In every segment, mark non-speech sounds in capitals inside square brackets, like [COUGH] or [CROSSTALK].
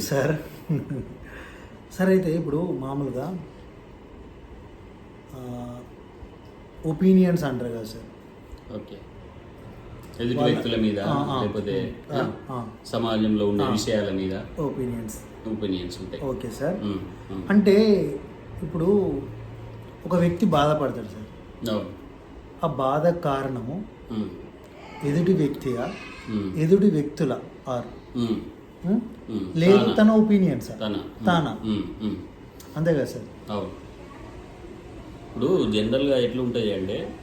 Sir. Sir అయితే ఇప్పుడు మామూలుగా ఒపీనియన్స్ అంటారు కదా సార్. ఓకే. ఎదుటి వ్యక్తుల మీద లేకపోతే. సమాజంలో ఆ. విషయాల మీద ఒపీనియన్స్. ఒపీనియన్స్ ఉంటాయి. Okay sir. అంటే ఇప్పుడు ఒక వ్యక్తి బాధపడతాడు సార్. ఆ బాధ కారణము ఎదుటి వ్యక్తిగా ఎదుటి వ్యక్తుల ఆర్. లేదు తానా. Opinion sir. తన. అంతే కదా సార్. అవును. ఇప్పుడు జనరల్గా ఎట్లుంటాయి అంటే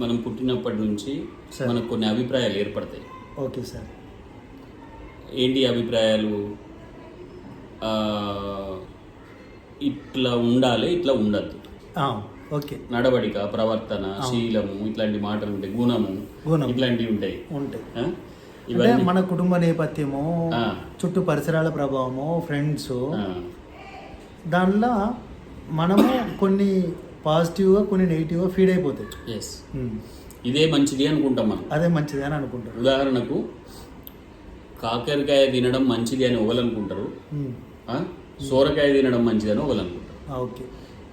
మనం పుట్టినప్పటి నుంచి. మనకు కొన్ని అభిప్రాయాలు ఏర్పడతాయి. Okay sir. ఏంటి అభిప్రాయాలు? ఇట్లా ఉండాలి ఇట్లా ఉండద్దు. ఓకే. నడవడిక ప్రవర్తన. శీలము ఇట్లాంటి మాటలు ఉంటాయి గుణము. గుణం. ఇట్లాంటివి ఉంటాయి. ఉంటాయి. ఇవన్నీ మన కుటుంబ నేపథ్యము. చుట్టూ పరిసరాల ప్రభావము ఫ్రెండ్స్ దానిలో మనము కొన్ని పాజిటివ్గా కొన్ని నెగిటివ్గా ఫీడ్ అయిపోతాయి yes. ఉం. ఇదే మంచిది అనుకుంటాం మనం అదే మంచిది అని అనుకుంటారు ఉదాహరణకు కాకరకాయ తినడం మంచిది అని ఒకలనుకుంటారు ఉం. ఆ? సోరకాయ తినడం మంచిది అని ఒకలనుకుంటారు ఆ, ఓకే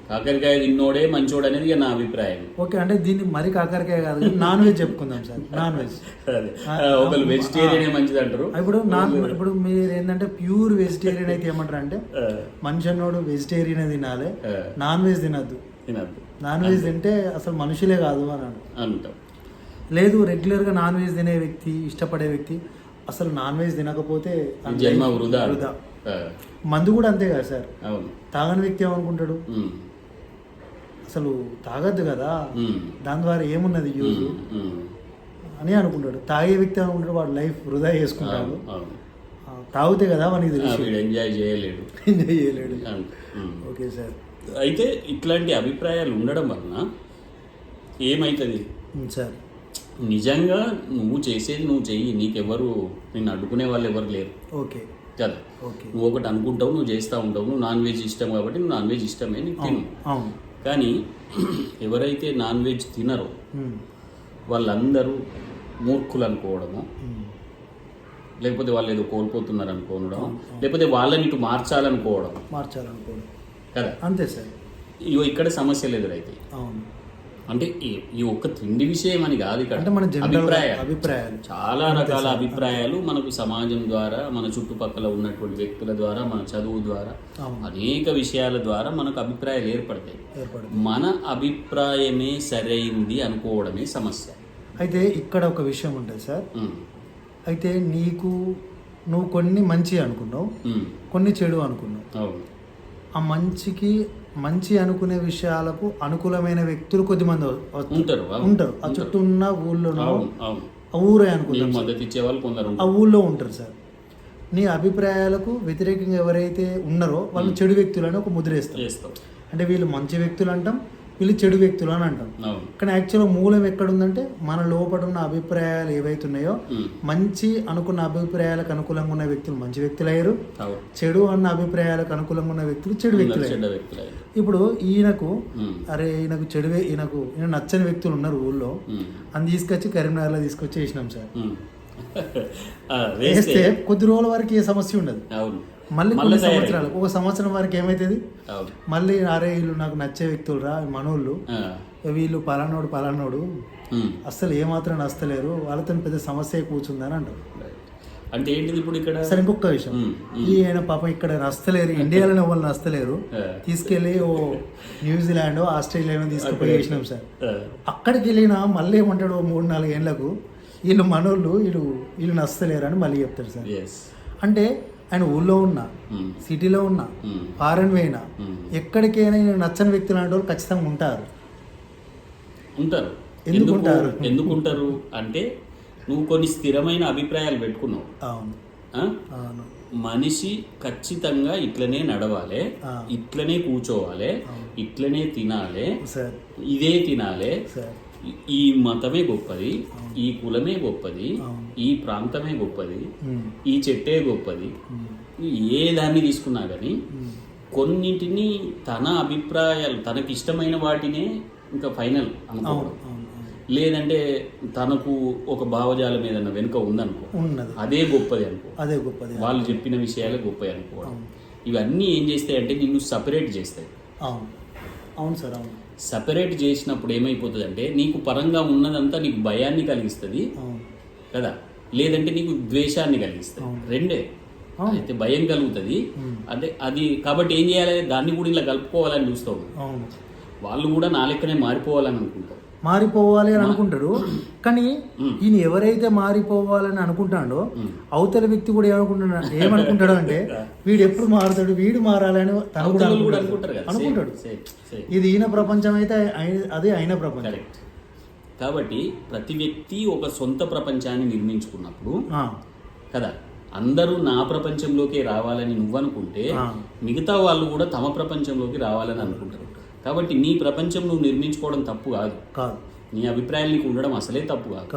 కాకరకాయ తిన్నోడే మంచోడు అనేది నా అభిప్రాయం. ఓకే అంటే దీన్ని మరి కాకరకాయ కాదు నాన్ వెజ్ చెప్పుకుందాం సార్ నాన్ వెజ్. ఒకరు వెజిటేరియనే మంచిది అంటారు ఇప్పుడు నాన్ ఇప్పుడు మీరు ఏంటంటే ప్యూర్ వెజిటేరియన్ అయితే ఏమంటారు అంటే మనిషి అన్నోడు వెజిటేరియన్ తినాలి నాన్ వెజ్ తినద్దు. తినద్దు. నాన్ వెజ్ తింటే అసలు మనుషులే కాదు అని. అంటాం లేదు రెగ్యులర్గా నాన్ వెజ్ తినే వ్యక్తి ఇష్టపడే వ్యక్తి అసలు నాన్ వెజ్ తినకపోతే జన్మ వృధా. మందు కూడా అంతే కదా సార్. తాగని వ్యక్తి ఏమనుకుంటాడు? అసలు తాగద్దు కదా. దాని ద్వారా ఏమున్నది యూజ్. అని అనుకుంటాడు. తాగే వ్యక్తి అనుకుంటాడు వాడు లైఫ్ వృధా చేసుకుంటాడు. తాగితే కదా మనకి తెలిసి ఎంజాయ్ చేయలేడు. ఎంజాయ్ చేయలేడు. Okay sir. అయితే ఇట్లాంటి అభిప్రాయాలు ఉండడం వలన ఏమవుతుంది ఉమ్, సార్. నిజంగా నువ్వు చేసేది నువ్వు చెయ్యి నీకెవరు నిన్ను అడ్డుకునే వాళ్ళు ఎవరు లేరు. ఓకే. కదా? ఓకే. నువ్వు ఒకటి అనుకుంటావు నువ్వు చేస్తూ ఉంటావు నువ్వు నాన్ వెజ్ ఇష్టం కాబట్టి నువ్వు నాన్ వెజ్ ఇష్టమే నీకు తిను. కానీ ఎవరైతే నాన్ వెజ్ తినరో వాళ్ళందరూ మూర్ఖులు అనుకోవడము లేకపోతే వాళ్ళు ఏదో కోల్పోతున్నారు అనుకోవడం లేకపోతే వాళ్ళని ఇటు మార్చాలనుకోవడం. మార్చాలనుకోండి కదా? అంతే సార్. ఇగో ఇక్కడ సమస్యలు ఎదురైతాయి అవును. అంటే ఈ ఒక్క తిండి విషయం అని కాదు ఇక్కడ. అంటే మన అభిప్రాయాలు. అభిప్రాయాలు. చాలా రకాల అభిప్రాయాలు మనకు సమాజం ద్వారా మన చుట్టుపక్కల ఉన్నటువంటి వ్యక్తుల ద్వారా మన చదువు ద్వారా అనేక విషయాల ద్వారా మనకు అభిప్రాయాలు ఏర్పడతాయి. మన అభిప్రాయమే సరైంది అనుకోవడమే సమస్య. అయితే ఇక్కడ ఒక విషయం ఉంటుంది సార్. అయితే నీకు నువ్వు కొన్ని మంచి అనుకున్నావు కొన్ని చెడు అనుకున్నావు. అవును. ఆ మంచికి మంచి అనుకునే విషయాలకు అనుకూలమైన వ్యక్తులు కొద్దిమంది. ఉంటారు. ఉంటారు. ఆ చుట్టూ ఉన్న అవును ఆ ఊరే నీకు అనుకుంటాం సార్. మద్దతు ఇచ్చే వాళ్ళు కొందరు ఆ ఊళ్ళో ఉంటారు సార్. నీ అభిప్రాయాలకు వ్యతిరేకంగా ఎవరైతే ఉన్నారో వాళ్ళు చెడు వ్యక్తులని ఒక ముద్ర వేస్తారు. చేస్తావు అంటే వీళ్ళు మంచి వ్యక్తులు అంటాం వీళ్ళు చెడు వ్యక్తులు అని అంటాం. కానీ యాక్చువల్గా మూలం ఎక్కడుందంటే మన లోపల ఉన్న అభిప్రాయాలు ఏవైతున్నాయో మంచి అనుకున్న అభిప్రాయాలకు అనుకూలంగా ఉన్న వ్యక్తులు మంచి వ్యక్తులు అయ్యారు. చెడు అన్న అభిప్రాయాలకు అనుకూలంగా ఉన్న వ్యక్తులు చెడు వ్యక్తులు అయ్యారు. ఇప్పుడు ఈయనకు అరే ఈయనకు చెడు ఈయనకు ఈయన నచ్చని వ్యక్తులు ఉన్నారు ఊళ్ళో. అని తీసుకొచ్చి కరీంనగర్లో తీసుకొచ్చి వేసినాం సార్ [LAUGHS] వేస్తే కొద్ది రోజుల వరకు ఏ సమస్య ఉండదు. మళ్ళీ కొన్ని సంవత్సరాలు. ఒక సంవత్సరం వరకు ఏమవుతుంది అవును. మళ్ళీ అరే వీళ్ళు నాకు నచ్చే వ్యక్తులు రా మనోళ్ళు వీళ్ళు పలానోడు పలానోడు. అస్సలు ఏమాత్రం నచ్చలేరు. వాళ్ళతో పెద్ద సమస్య కూర్చుందని అంటారు. అంటే ఏంటిది ఇప్పుడు ఇక్కడ? సరే ఇంకొక విషయం. ఉమ్, ఉమ్. ఈ ఆయన పాపం ఇక్కడ నస్తలేరు ఇండియాలోనే వాళ్ళు నస్తలేరు తీసుకెళ్ళి ఓ న్యూజిలాండ్ ఆస్ట్రేలియానో తీసుకుపోయి వేసినాం సార్. అక్కడికి వెళ్ళినా మళ్ళీ ఏమంటాడు మూడు నాలుగు ఏళ్ళకు వీళ్ళు మనోళ్ళు వీళ్ళు వీళ్ళు నస్తలేరు అని మళ్ళీ చెప్తారు సార్. అంటే ఆయన ఊళ్ళో ఉన్నా సిటీలో ఉన్నా ఫారెన్ పోయినా. ఎక్కడికైనా నచ్చని వ్యక్తులు అంటే వాళ్ళు ఖచ్చితంగా ఉంటారు. ఉంటారు. ఎందుకు ఎందుకు ఉంటారు? ఎందుకు ఉంటారు అంటే నువ్వు కొన్ని స్థిరమైన అభిప్రాయాలు పెట్టుకున్నావు. అవును. మనిషి ఖచ్చితంగా ఇట్లనే నడవాలి. ఇట్లనే కూర్చోవాలి. ఇట్లనే తినాలి ఇదే తినాలి సార్. ఈ- మతమే గొప్పది. ఈ కులమే గొప్పది. ఈ ప్రాంతమే గొప్పది ఈ చెట్టే గొప్పది. ఏ దాన్ని తీసుకున్నా కానీ. కొన్నింటిని తన అభిప్రాయాలు తనకి ఇష్టమైన వాటినే ఇంకా ఫైనల్ అనుకోవడం లేదంటే తనకు ఒక భావజాలం ఏదన్నా వెనుక ఉందనుకో అదే గొప్పది అనుకో. అదే గొప్పది వాళ్ళు చెప్పిన విషయాలే గొప్పవి అనుకోవడం. ఇవన్నీ ఏం చేస్తాయి అంటే నిన్ను సపరేట్ చేస్తాయి. అవును. అవును సార్ అవును. సపరేట్ చేసినప్పుడు ఏమైపోతుంది అంటే నీకు పరంగా ఉన్నదంతా నీకు భయాన్ని కలిగిస్తుంది కదా? లేదంటే నీకు ద్వేషాన్ని కలిగిస్తుంది. రెండే. అయితే భయం కలుగుతుంది. అంటే అది కాబట్టి ఏం చేయాలి? దాన్ని కూడా ఇలా కలుపుకోవాలని చూస్తావు. వాళ్ళు కూడా నా లెక్కనే మారిపోవాలని అనుకుంటారు. మారిపోవాలి అని అనుకుంటాడు కానీ. ఈయన ఎవరైతే మారిపోవాలని అనుకుంటాడో. అవతల వ్యక్తి కూడా ఏమనుకుంటున్నాడు ఏమనుకుంటాడు అంటే [LAUGHS] వీడు ఎప్పుడు మారుతాడు వీడు మారాలని తను కూడా అనుకుంటాడు. ఇది ఈయన ప్రపంచం అయితే అయి- అదే అయిన ప్రపంచం కరెక్ట్ కాబట్టి ప్రతి వ్యక్తి ఒక సొంత ప్రపంచాన్ని నిర్మించుకున్నప్పుడు కదా అందరూ నా ప్రపంచంలోకి రావాలని నువ్వు అనుకుంటే. మిగతా వాళ్ళు కూడా తమ ప్రపంచంలోకి రావాలని అనుకుంటారు కాబట్టి నీ ప్రపంచం నువ్వు నిర్మించుకోవడం తప్పు కాదు. కాదు. నీ అభిప్రాయాలు నీకు ఉండడం అసలే తప్పు కాదు.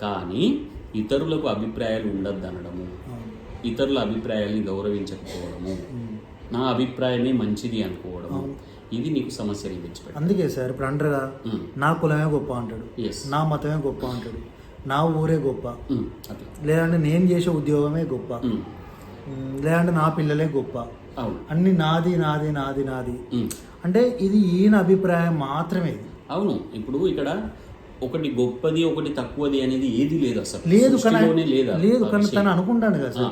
కానీ ఇతరులకు అభిప్రాయాలు ఉండద్దు అనడము. ఇతరుల అభిప్రాయాల్ని గౌరవించకపోవడము. నా అభిప్రాయమే మంచిది అనుకోవడము. ఇది నీకు సమస్యలు తెచ్చిపెట్టాలి అందుకే సార్ ఇప్పుడు అంటారుగా నా కులమే గొప్ప అంటాడు. ఎస్ నా మతమే గొప్ప అంటాడు. నా ఊరే గొప్ప. లేదంటే నేను చేసే ఉద్యోగమే గొప్ప. లేదంటే నా పిల్లలే గొప్ప. అవును. అన్ని నాది నాది నాది నాది. అంటే ఇది ఈయన అభిప్రాయం మాత్రమే. అవును ఇప్పుడు ఇక్కడ ఒకటి గొప్పది ఒకటి తక్కువది అనేది ఏది లేదు అసలు. లేదు లేదు? లేదు కానీ. తను అనుకుంటాను కదా.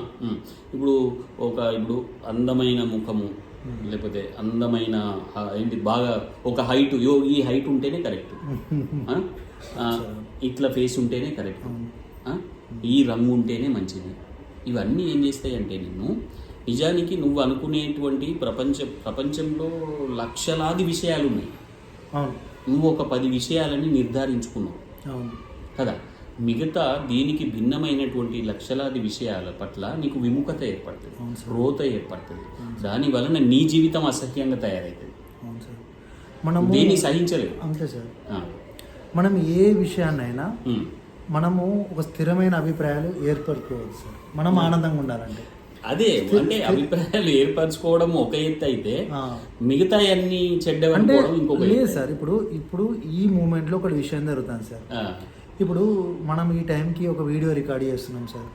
ఇప్పుడు ఒక ఇప్పుడు అందమైన ముఖము లేకపోతే అందమైన ఏంటి బాగా ఒక హైట్ యో ఈ హైట్ ఉంటేనే కరెక్ట్ ఇట్లా ఫేస్ ఉంటేనే కరెక్ట్ ఈ రంగు ఉంటేనే మంచిది. ఇవన్నీ ఏం చేస్తాయంటే నిన్ను నిజానికి నువ్వు అనుకునేటువంటి ప్రపంచ ప్రపంచంలో లక్షలాది విషయాలు ఉన్నాయి నువ్వు ఒక పది విషయాలని నిర్ధారించుకున్నావు. అవును. కదా? మిగతా దీనికి భిన్నమైనటువంటి లక్షలాది విషయాల పట్ల నీకు విముఖత ఏర్పడుతుంది. రోత ఏర్పడుతుంది. దాని వలన నీ జీవితం అసహ్యంగా తయారవుతుంది అవును సార్. మనము దేన్ని సహించలేవు. అంతే సార్. మనం ఏ విషయాన్నైనా. మనము ఒక స్థిరమైన అభిప్రాయాలు ఏర్పరచుకోవచ్చు సార్. మనం ఆనందంగా ఉండాలంటే. అదే అంటే అభిప్రాయాలు ఏర్పరచుకోవడం ఒక ఎత్తు అయితే. మిగతా అన్ని ఇంకొక లేదు. సార్ ఇప్పుడు ఇప్పుడు ఈ మూమెంట్లో ఒక విషయం జరుగుతుంది సార్ ఇప్పుడు మనం ఈ టైంకి ఒక వీడియో రికార్డ్ చేస్తున్నాం సార్.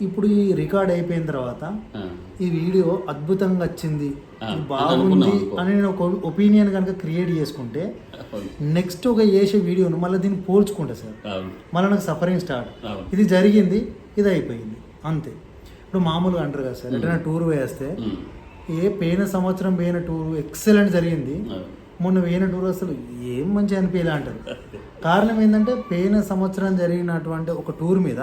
ఇప్పుడు ఈ రికార్డ్ అయిపోయిన తర్వాత ఈ వీడియో అద్భుతంగా వచ్చింది బాగుంది. అని నేను ఒక ఒపీనియన్ కనుక క్రియేట్ చేసుకుంటే. నెక్స్ట్ ఒక చేసే వీడియోను మళ్ళీ దీన్ని పోల్చుకుంటా సార్. మళ్ళీ నాకు సఫరింగ్ స్టార్ట్. ఇది జరిగింది ఇది అయిపోయింది అంతే ఇప్పుడు మామూలుగా అంటారు కదా సార్ ఎటైనా టూర్ వేస్తే ఏ పోయిన సంవత్సరం పోయిన టూర్ ఎక్సలెంట్ జరిగింది. మొన్న పోయిన టూర్ అసలు ఏం మంచి అనిపించలే అంటారు. కారణం ఏంటంటే పోయిన సంవత్సరం జరిగినటువంటి ఒక టూర్ మీద.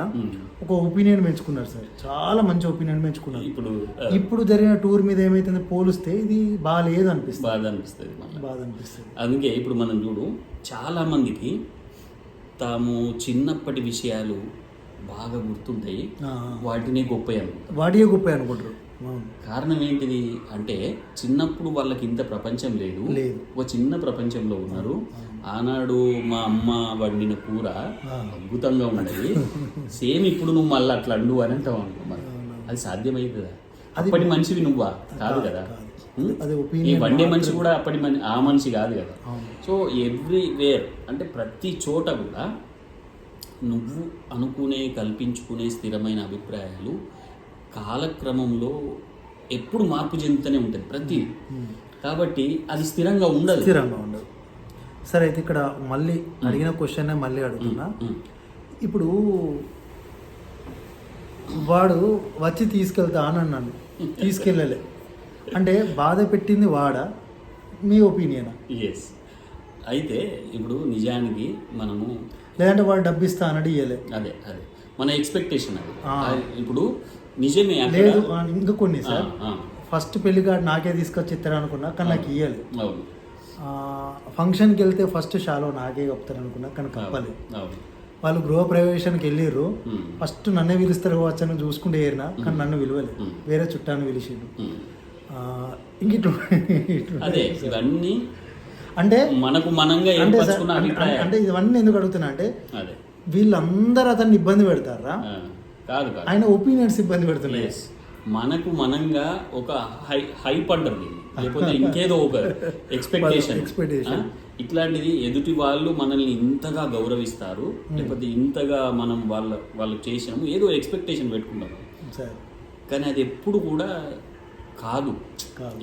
ఒక ఒపీనియన్ పెంచుకున్నారు సార్. చాలా మంచి ఒపీనియన్ పెంచుకున్నారు. ఇప్పుడు ఇప్పుడు జరిగిన టూర్ మీద ఏమైతుంది పోలిస్తే ఇది బాగాలేదు అనిపిస్తుంది. బాధ అనిపిస్తుంది బాధ అనిపిస్తుంది. అందుకే ఇప్పుడు మనం చూడు చాలా మందికి తాము చిన్నప్పటి విషయాలు బాగా గుర్తుంటాయి. వాటిని గొప్ప వాడియే గొప్ప అనుకుంటారు. కారణం ఏంటిది అంటే చిన్నప్పుడు వాళ్ళకి ఇంత ప్రపంచం లేదు. ఒక చిన్న ప్రపంచంలో ఉన్నారు. ఆనాడు మా అమ్మ వండిన కూర. అద్భుతంగా ఉన్నది సేమ్ ఇప్పుడు నువ్వు మళ్ళీ అట్లా అండు అని అంటావు అది సాధ్యమవుతుందా అప్పటి మనిషివి నువ్వా? కాదు కదా. ఈ వండే మనిషి కూడా అప్పటి మని ఆ మనిషి కాదు కదా. సో ఎవ్రీవేర్ అంటే ప్రతి చోట కూడా నువ్వు అనుకునే కల్పించుకునే స్థిరమైన అభిప్రాయాలు కాలక్రమంలో ఎప్పుడు మార్పు చెందుతూనే ఉంటుంది ప్రతి కాబట్టి అది స్థిరంగా ఉండదు. స్థిరంగా ఉండదు. సరే అయితే ఇక్కడ మళ్ళీ అడిగిన క్వశ్చన్ మళ్ళీ అడుగుతున్నా. ఇప్పుడు వాడు వచ్చి తీసుకెళ్తా అని అన్నాను. తీసుకెళ్ళలే. అంటే బాధ పెట్టింది వాడా? మీ ఒపీనియన్? ఎస్ అయితే ఇప్పుడు నిజానికి మనము లేదంటే వాడు డబ్బు ఇస్తా అన్నది ఇయ్యలే. అదే అదే. మన ఎక్స్పెక్టేషన్ అది. ఇప్పుడు నిజమే లేదు ఇంకా కొన్ని సార్. ఫస్ట్ పెళ్ళి కార్డు నాకే తీసుకొచ్చి ఇస్తారు అనుకున్నా కానీ నాకు ఇయ్యాలి అవును. ఫంక్షన్కి వెళ్తే ఫస్ట్ షాలో నాకే కప్తారు అనుకున్నా కానీ కప్పలేదు. అవును వాళ్ళు గృహప్రవేశానికి వెళ్ళిర్రు. ఫస్ట్ నన్నే పిలుస్తారు కావచ్చు అని చూసుకుంటే ఏరినా కానీ నన్ను విలువలేదు ఉం. వేరే చుట్టాన్ని పిలిచిండు. ఇంక ఇటు ఇటు- అదే ఇవన్నీ అంటే మనకు మనంగా అంటే అంటే- ఇవన్నీ ఎందుకు అడుగుతున్నా అంటే అదే. వీళ్ళందరూ అతన్ని ఇబ్బంది పెడతారా? కాదు ఆయన ఒపీనియన్స్ ఇబ్బంది పెడుతున్నాయి. మనకు మనంగా ఒక హై హైప్ అంటారు దీన్ని. లేకపోతే [LAUGHS] ఇంకేదో ఒక ఎక్స్పెక్టేషన్ Expectation. ఇట్లాంటిది ఎదుటి వాళ్ళు మనల్ని ఇంతగా గౌరవిస్తారు లేకపోతే ఇంతగా మనం వాళ్ళ వాళ్ళకి చేసాము ఏదో ఎక్స్పెక్టేషన్ పెట్టుకుంటాము కానీ అది ఎప్పుడు కూడా కాదు.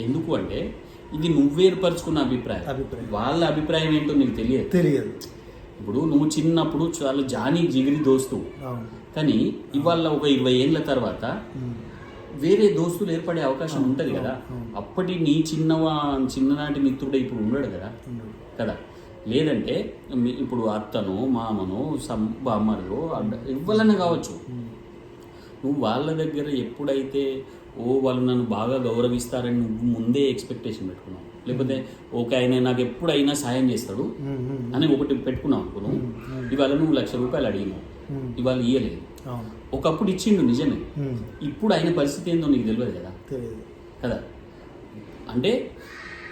ఎందుకు అంటే ఇది నువ్వు ఏర్పరచుకున్న అభిప్రాయం. అభిప్రాయం. వాళ్ళ అభిప్రాయం ఏంటో నీకు తెలియదు? తెలియదు. ఇప్పుడు నువ్వు చిన్నప్పుడు చాలా జానీ జిగిరి దోస్తు. కానీ ఇవాళ ఒక ఇరవై ఏళ్ళ తర్వాత. వేరే దోస్తులు ఏర్పడే అవకాశం ఉంటుంది కదా? అప్పటి నీ చిన్నవా చిన్ననాటి మిత్రుడే ఇప్పుడు ఉండడు కదా. కదా? లేదంటే ఇప్పుడు అత్తను మామను సం అడ్డ ఇవ్వాలనే కావచ్చు. నువ్వు వాళ్ళ దగ్గర ఎప్పుడైతే ఓ వాళ్ళు నన్ను బాగా గౌరవిస్తారని నువ్వు ముందే ఎక్స్పెక్టేషన్ పెట్టుకున్నావు. లేకపోతే ఓకే ఆయన నాకు ఎప్పుడైనా సాయం చేస్తాడు అని ఒకటి పెట్టుకున్నావు అనుకో నువ్వు ఇవాళ నువ్వు లక్ష రూపాయలు అడిగినావు. ఇవాళ ఇయ్యలేదు. ఒకప్పుడు ఇచ్చిండు నిజమే. ఇప్పుడు ఆయన పరిస్థితి ఏందో నీకు తెలియదు కదా? కదా? అంటే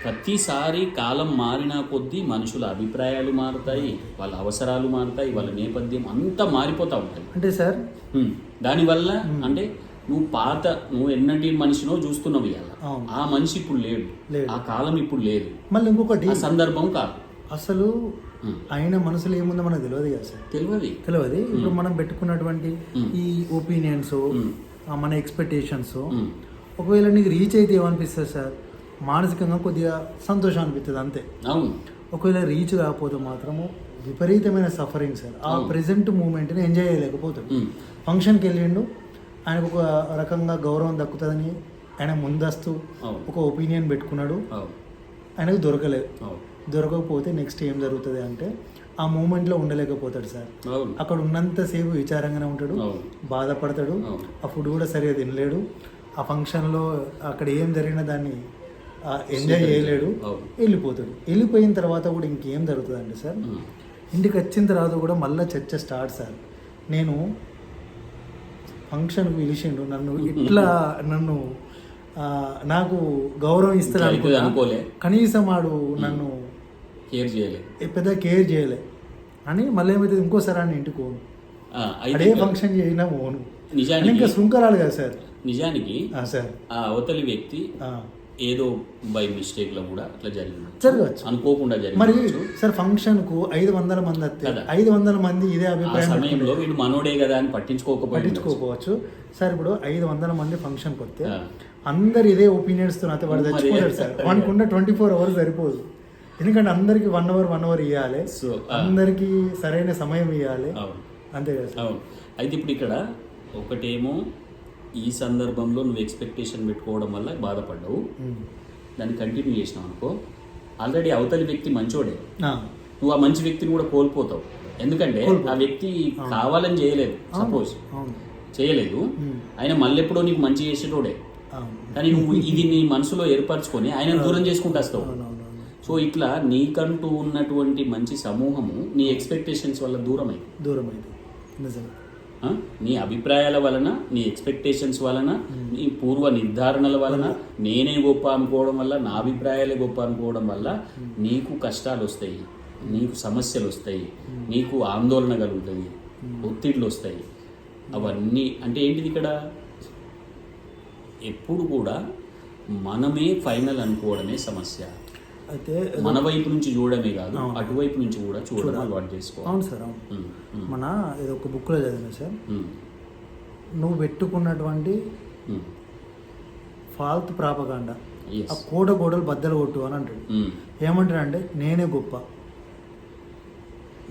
ప్రతిసారి కాలం మారిన కొద్దీ మనుషుల అభిప్రాయాలు మారుతాయి వాళ్ళ అవసరాలు మారుతాయి వాళ్ళ నేపథ్యం అంతా మారిపోతూ ఉంటాయి అంటే సార్. దానివల్ల అంటే నువ్వు పాత నువ్వు ఎన్నటి మనిషినో చూస్తున్నావు ఇవాళ. ఆ మనిషి ఇప్పుడు లేడు. ఆ కాలం ఇప్పుడు లేదు మళ్ళీ ఇంకొకటి సందర్భం కాదు అసలు. ఆయన మనసులో ఏముందో మనకు తెలియదు కదా సార్ తెలియదు తెలియదు ఇప్పుడు మనం పెట్టుకున్నటువంటి. ఈ ఒపీనియన్స్. మన ఎక్స్పెక్టేషన్స్. ఒకవేళ నీకు రీచ్ అయితే ఏమనిపిస్తుంది సార్ మానసికంగా కొద్దిగా సంతోషం అనిపిస్తుంది అంతే అవును ఒకవేళ రీచ్ కాకపోతే మాత్రము విపరీతమైన సఫరింగ్ సార్ ఆ. ప్రెజెంట్ మూమెంట్ని ఎంజాయ్ చేయలేకపోతాడు హ్మ్. ఫంక్షన్కి వెళ్ళిండు ఆయనకు ఒక రకంగా గౌరవం దక్కుతుందని ఆయన ముందస్తు ఒక ఒపీనియన్ పెట్టుకున్నాడు. ఆయనకు దొరకలేదు. దొరకకపోతే నెక్స్ట్ ఏం జరుగుతుంది అంటే ఆ మూమెంట్లో ఉండలేకపోతాడు సార్. అక్కడ ఉన్నంతసేపు విచారంగానే ఉంటాడు. బాధపడతాడు. ఆ ఫుడ్ కూడా సరిగా తినలేడు. ఆ ఫంక్షన్లో అక్కడ ఏం జరిగినా దాన్ని ఎంజాయ్ చేయలేడు. వెళ్ళిపోతాడు. వెళ్ళిపోయిన తర్వాత కూడా ఇంకేం జరుగుతుందండి సార్? హ్మ్. ఇంటికి వచ్చిన తర్వాత కూడా మళ్ళీ చర్చ స్టార్ట్ సార్. నేను ఫంక్షన్కి పిలిచిండు. నన్ను ఇట్లా నన్ను నాకు గౌరవం అనుకున్నా. అనుకోలే. కనీసం వాడు నన్ను కేర్ చేయలేదు పెద్ద కేర్ చేయలే. అని మళ్ళీ ఏమైతుంది? ఇంకోసారి అని ఇంటికి పోను. అయితే ఫంక్షన్ చేయినా పోను. ఇంకా శృంఖలాలు కదా సార్? నిజానికి సార్. ఆ అవతలి వ్యక్తి. ఏదో బై మిస్టేక్లో కూడా అట్లా జరిగింది. జరగవచ్చు. అనుకోకుండా మరి జరిగింది సార్ ఫంక్షన్కు ఐదు వందల మంది వస్తే. ఐదు వందల మంది ఇదే అభిప్రాయం సమయంలో వీడు మనోడే కదా అని పట్టించుకోకపోయి పట్టించుకోకపోవచ్చు. సార్ ఇప్పుడు ఐదు వందల మంది ఫంక్షన్కి వస్తే. అందరు ఇదే ఒపీనియన్స్ అయితే వాడు మరి. చచ్చిపోతాడు సార్. [LAUGHS] ఉన్న ట్వంటీ ఫోర్ అవర్స్ సరిపోదు. ఎందుకంటే అందరికి వన్ అవర్ వన్ అవర్ ఇవ్వాలి సో అందరికి సరైన సమయం ఇవ్వాలి అంతే కదా సార్. అవును. అయితే ఇప్పుడు ఇక్కడ ఒకటేమో ఈ సందర్భంలో నువ్వు ఎక్స్పెక్టేషన్ పెట్టుకోవడం వల్ల బాధపడ్డావు. దాన్ని కంటిన్యూ చేసినావు అనుకో. ఆల్రెడీ అవతలి వ్యక్తి మంచోడే. నువ్వు ఆ మంచి వ్యక్తిని కూడా కోల్పోతావు. ఎందుకంటే ఆ వ్యక్తి కావాలని చేయలేదు సపోజ్ చేయలేదు. ఆయన మళ్ళెప్పుడో నీకు మంచి చేసేటోడే. కానీ నువ్వు ఇది నీ మనసులో ఏర్పరచుకొని ఆయన దూరం చేసుకుంటూ వస్తావు. సో ఇట్లా నీకంటూ ఉన్నటువంటి మంచి సమూహము నీ ఎక్స్పెక్టేషన్స్ వల్ల దూరమై దూరం అయింది నిజమే? నీ అభిప్రాయాల వలన నీ ఎక్స్పెక్టేషన్స్ వలన నీ పూర్వ నిర్ధారణల వలన నేనే గొప్ప అనుకోవడం వల్ల నా అభిప్రాయాలే గొప్ప అనుకోవడం వల్ల నీకు కష్టాలు వస్తాయి నీకు సమస్యలు వస్తాయి నీకు ఆందోళన కలుగుతుంది ఒత్తిడిలు వస్తాయి. అవన్నీ అంటే ఏంటిది ఇక్కడ? ఎప్పుడు కూడా మనమే ఫైనల్ అనుకోవడమే సమస్య. అయితే మన వైపు నుంచి చూడడమే కాదు అటువైపు నుంచి కూడా చూడడం అలవాటు చేసుకోవాలి. అవును సార్ అవును. మన ఏదో ఒక బుక్లో చదివిన సార్ నువ్వు పెట్టుకున్నటువంటి. ఫాల్తు ప్రాపగాండ Yes. ఆ కోట గోడలు బద్దలు కొట్టు అని అంటాడు. ఏమంటాడంటే నేనే గొప్ప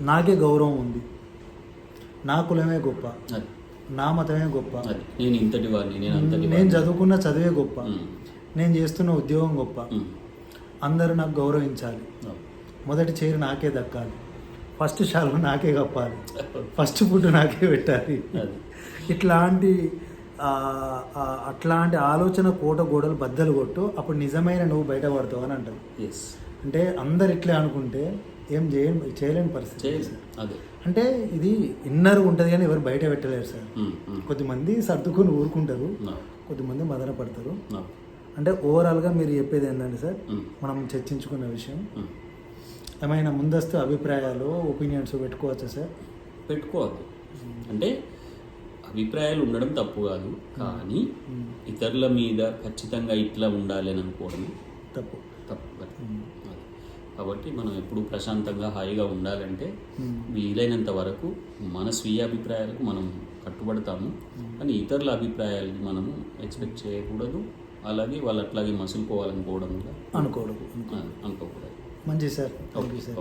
నాకే గౌరవం ఉంది నా కులమే గొప్ప నా మతమే గొప్ప నేను. చదువుకున్న చదివే గొప్ప నేను చేస్తున్న ఉద్యోగం గొప్ప అందరూ నాకు గౌరవించాలి. మొదటి చైర్ నాకే దక్కాలి. ఫస్ట్ షాల్వ నాకే కప్పాలి. ఫస్ట్ ఫుడ్ నాకే పెట్టాలి. ఇట్లాంటి అట్లాంటి ఆలోచన కోట గోడలు బద్దలు కొట్టు అప్పుడు నిజమైన నువ్వు బయటపడతావు అని అంటారు. ఎస్ అంటే అందరు ఇట్లే అనుకుంటే ఏం చేయ చేయలేని పరిస్థితి. అంటే ఇది ఇన్నర్ ఉంటుంది కానీ ఎవరు బయట పెట్టలేరు సార్. కొద్దిమంది సర్దుకొని ఊరుకుంటారు. కొద్దిమంది మదన పడతారు. అంటే ఓవరాల్గా మీరు చెప్పేది ఏంటంటే సార్ మనం చర్చించుకున్న విషయం. ఏమైనా ముందస్తు అభిప్రాయాలు ఒపీనియన్స్ పెట్టుకోవచ్చా సార్? పెట్టుకోవద్దు. అంటే అభిప్రాయాలు ఉండడం తప్పు కాదు కానీ ఇతరుల మీద ఖచ్చితంగా ఇట్లా ఉండాలి అని అనుకోవడం తప్పు. తప్పు కాబట్టి మనం ఎప్పుడు ప్రశాంతంగా హాయిగా ఉండాలంటే వీలైనంత వరకు మన స్వీయ అభిప్రాయాలకు మనం కట్టుబడతాము. కానీ ఇతరుల అభిప్రాయాలని మనము ఎక్స్పెక్ట్ చేయకూడదు. అలాగే వాళ్ళు అట్లాగే మసులుకోవాలనుకోవడం కూడా అనుకోవడం అనుకోకూడదు. మంచి సార్. Thank you sir